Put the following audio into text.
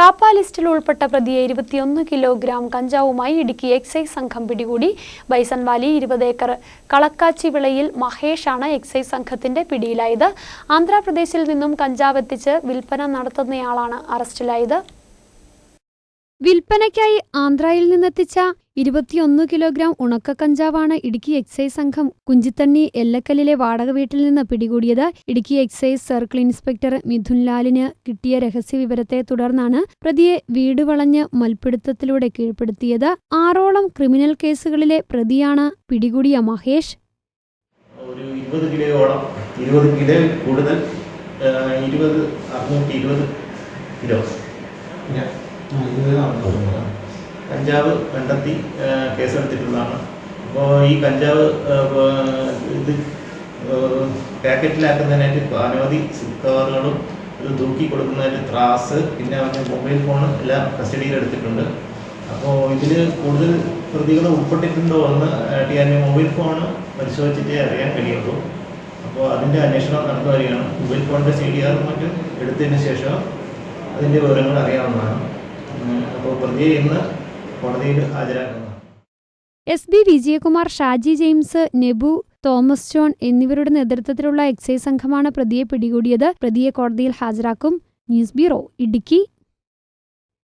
കാപ്പ ലിസ്റ്റിൽ ഉൾപ്പെട്ട പ്രതിയെ ഇരുപത്തിയൊന്ന് കിലോഗ്രാം കഞ്ചാവുമായി ഇടുക്കി എക്സൈസ് സംഘം പിടികൂടി. ബൈസൺ വാലി ഇരുപത് ഏക്കർ കളക്കാച്ചി വിളയിൽ മഹേഷാണ് എക്സൈസ് സംഘത്തിന്റെ പിടിയിലായത്. ആന്ധ്രാപ്രദേശിൽ നിന്നും കഞ്ചാവ് എത്തിച്ച് വിൽപ്പന നടത്തുന്നയാളാണ് അറസ്റ്റിലായത്. വിൽപ്പനയ്ക്കായി ആന്ധ്രയിൽ നിന്നെത്തിച്ച ഇരുപത്തിയൊന്ന് കിലോഗ്രാം ഉണക്ക കഞ്ചാവാണ് ഇടുക്കി എക്സൈസ് സംഘം കുഞ്ചിത്തണ്ണി എല്ലക്കല്ലിലെ വാടക വീട്ടിൽ നിന്ന് പിടികൂടിയത്. Idukki excise circle inspector Midhun ലാലിന് കിട്ടിയ രഹസ്യ വിവരത്തെ തുടർന്നാണ് പ്രതിയെ വീട് വളഞ്ഞ് മൽപിടുത്തത്തിലൂടെ കീഴ്പ്പെടുത്തിയത്. ആറോളം ക്രിമിനൽ കേസുകളിലെ പ്രതിയാണ് പിടികൂടിയ മഹേഷ്. ഒരു കൂടുതൽ കിലോ. കഞ്ചാവ് കണ്ടെത്തി കേസെടുത്തിട്ടുള്ളതാണ്. അപ്പോൾ ഈ കഞ്ചാവ് ഇത് പാക്കറ്റിലാക്കുന്നതിനായിട്ട് അനവധി കവറുകളും ഇത് തൂക്കി കൊടുക്കുന്നതിന് ത്രാസ് പിന്നെ അവന്റെ മൊബൈൽ ഫോൺ എല്ലാം കസ്റ്റഡിയിലെടുത്തിട്ടുണ്ട്. അപ്പോൾ ഇതിൽ കൂടുതൽ പ്രതികൾ ഉൾപ്പെട്ടിട്ടുണ്ടോ എന്ന് ടി ആന്റെ മൊബൈൽ ഫോൺ പരിശോധിച്ചിട്ടേ അറിയാൻ കഴിയുള്ളൂ. അപ്പോൾ അതിന്റെ അന്വേഷണം നടന്നു വരികയാണ് മൊബൈൽ ഫോണിന്റെ സി ഡി ആറും മറ്റും എടുത്തതിന് ശേഷം അതിന്റെ വിവരങ്ങൾ അറിയാവുന്നതാണ്. അപ്പോൾ ഇന്ന് കോടതിയിൽ S B Vijayakumar Shaji James Nebu Thomas John എന്നിവരുടെ നേതൃത്വത്തിലുള്ള എക്സൈസ് സംഘമാണ് പ്രതിയെ പിടികൂടിയത്. പ്രതിയെ കോടതിയിൽ ഹാജരാക്കും. News bureau Idukki.